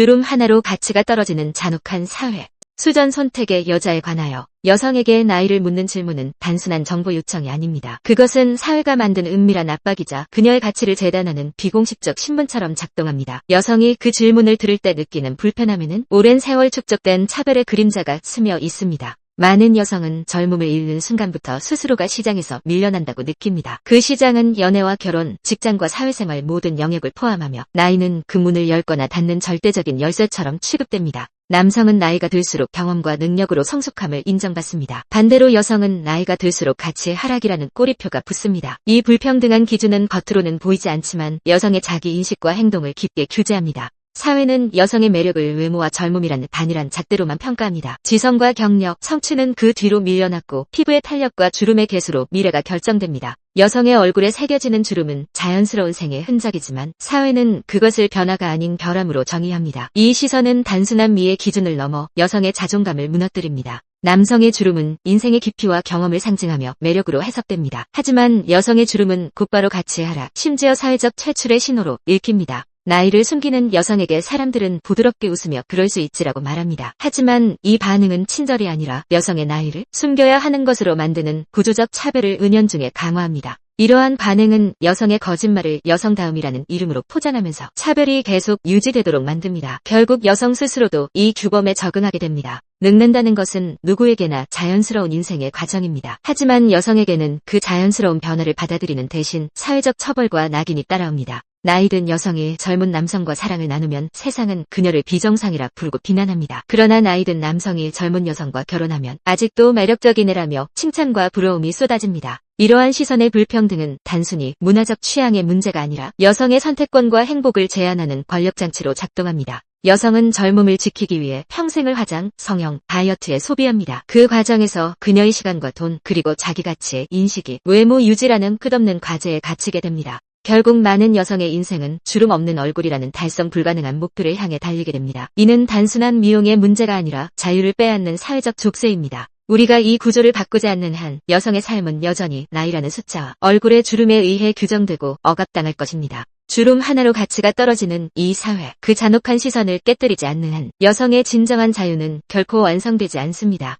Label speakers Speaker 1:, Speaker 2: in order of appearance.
Speaker 1: 주름 하나로 가치가 떨어지는 잔혹한 사회. 수전 선택의 여자에 관하여 여성에게 나이를 묻는 질문은 단순한 정보 요청이 아닙니다. 그것은 사회가 만든 은밀한 압박이자 그녀의 가치를 재단하는 비공식적 신문처럼 작동합니다. 여성이 그 질문을 들을 때 느끼는 불편함에는 오랜 세월 축적된 차별의 그림자가 스며 있습니다. 많은 여성은 젊음을 잃는 순간부터 스스로가 시장에서 밀려난다고 느낍니다. 그 시장은 연애와 결혼, 직장과 사회생활 모든 영역을 포함하며 나이는 그 문을 열거나 닫는 절대적인 열쇠처럼 취급됩니다. 남성은 나이가 들수록 경험과 능력으로 성숙함을 인정받습니다. 반대로 여성은 나이가 들수록 가치의 하락이라는 꼬리표가 붙습니다. 이 불평등한 기준은 겉으로는 보이지 않지만 여성의 자기 인식과 행동을 깊게 규제합니다. 사회는 여성의 매력을 외모와 젊음이라는 단일한 잣대로만 평가합니다. 지성과 경력, 성취는 그 뒤로 밀려났고 피부의 탄력과 주름의 개수로 미래가 결정됩니다. 여성의 얼굴에 새겨지는 주름은 자연스러운 생의 흔적이지만 사회는 그것을 변화가 아닌 결함으로 정의합니다. 이 시선은 단순한 미의 기준을 넘어 여성의 자존감을 무너뜨립니다. 남성의 주름은 인생의 깊이와 경험을 상징하며 매력으로 해석됩니다. 하지만 여성의 주름은 곧바로 가치의 하락, 심지어 사회적 퇴출의 신호로 읽힙니다. 나이를 숨기는 여성에게 사람들은 부드럽게 웃으며 그럴 수 있지라고 말합니다. 하지만 이 반응은 친절이 아니라 여성의 나이를 숨겨야 하는 것으로 만드는 구조적 차별을 은연중에 강화합니다. 이러한 반응은 여성의 거짓말을 여성다움이라는 이름으로 포장하면서 차별이 계속 유지되도록 만듭니다. 결국 여성 스스로도 이 규범에 적응하게 됩니다. 늙는다는 것은 누구에게나 자연스러운 인생의 과정입니다. 하지만 여성에게는 그 자연스러운 변화를 받아들이는 대신 사회적 처벌과 낙인이 따라옵니다. 나이든 여성이 젊은 남성과 사랑을 나누면 세상은 그녀를 비정상이라 부르고 비난합니다. 그러나 나이든 남성이 젊은 여성과 결혼하면 아직도 매력적인 애라며 칭찬과 부러움이 쏟아집니다. 이러한 시선의 불평등은 단순히 문화적 취향의 문제가 아니라 여성의 선택권과 행복을 제한하는 권력장치로 작동합니다. 여성은 젊음을 지키기 위해 평생을 화장, 성형, 다이어트에 소비합니다. 그 과정에서 그녀의 시간과 돈, 그리고 자기 가치의 인식이 외모 유지라는 끝없는 과제에 갇히게 됩니다. 결국 많은 여성의 인생은 주름 없는 얼굴이라는 달성 불가능한 목표를 향해 달리게 됩니다. 이는 단순한 미용의 문제가 아니라 자유를 빼앗는 사회적 족쇄입니다. 우리가 이 구조를 바꾸지 않는 한 여성의 삶은 여전히 나이라는 숫자와 얼굴의 주름에 의해 규정되고 억압당할 것입니다. 주름 하나로 가치가 떨어지는 이 사회, 그 잔혹한 시선을 깨뜨리지 않는 한 여성의 진정한 자유는 결코 완성되지 않습니다.